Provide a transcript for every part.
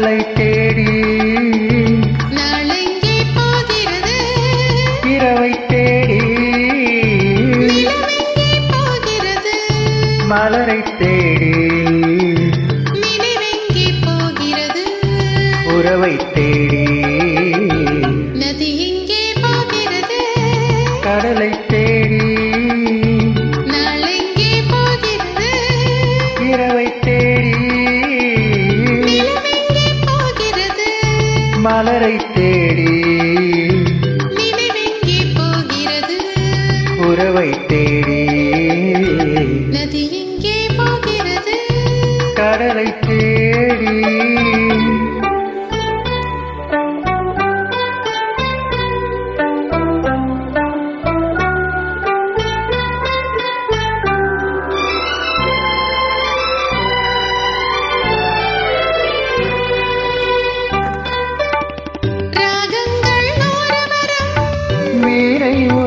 கடலை தேடி இரவை தேடி மலரை தேடி உறவை தேடி மலரை தேடி போகிறது. உறவை தேடி நதி எங்கே போகிறது. கடலை தேடி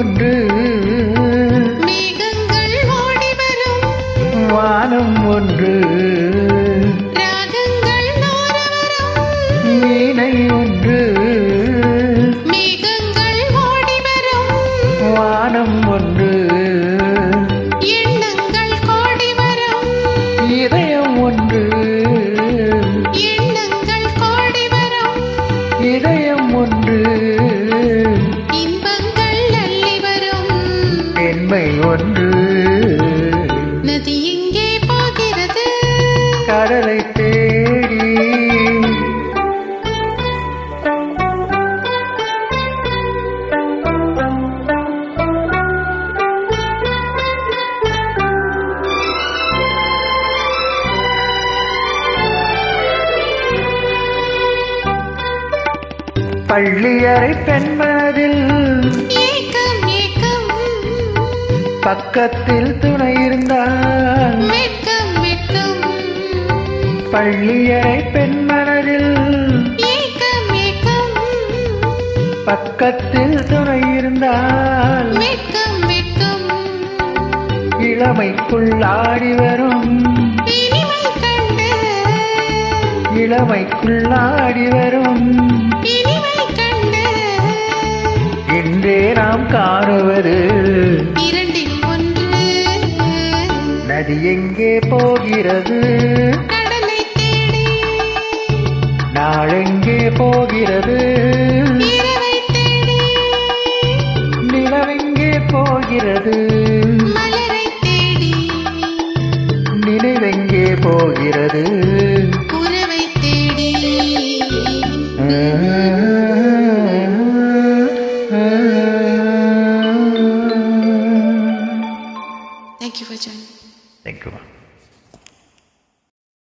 ஒன்று வானம் ஒன்று. வீணை ஒன்று. பெண்மை ஒன்று நதி எங்கே போகிறது. கடலை தேடி. பள்ளியறை பெண்மனதில் பக்கத்தில் துணை இருந்தால் பள்ளியறை ஏக்கம் ஏக்கம் பக்கத்தில் துணை இருந்தால் இளமைக்குள் ஆடி வரும் இளமைக்குள் ஆடி வரும் இன்றே நாம் காணுவது இரண்டில் ஒன்று நதி எங்கே போகிறது? கடலை தேடி நாளெங்கே போகிறது? நிலவெங்கே போகிறது? மலரை தேடி நினைவெங்கே போகிறது? Thank you for joining. Thank you.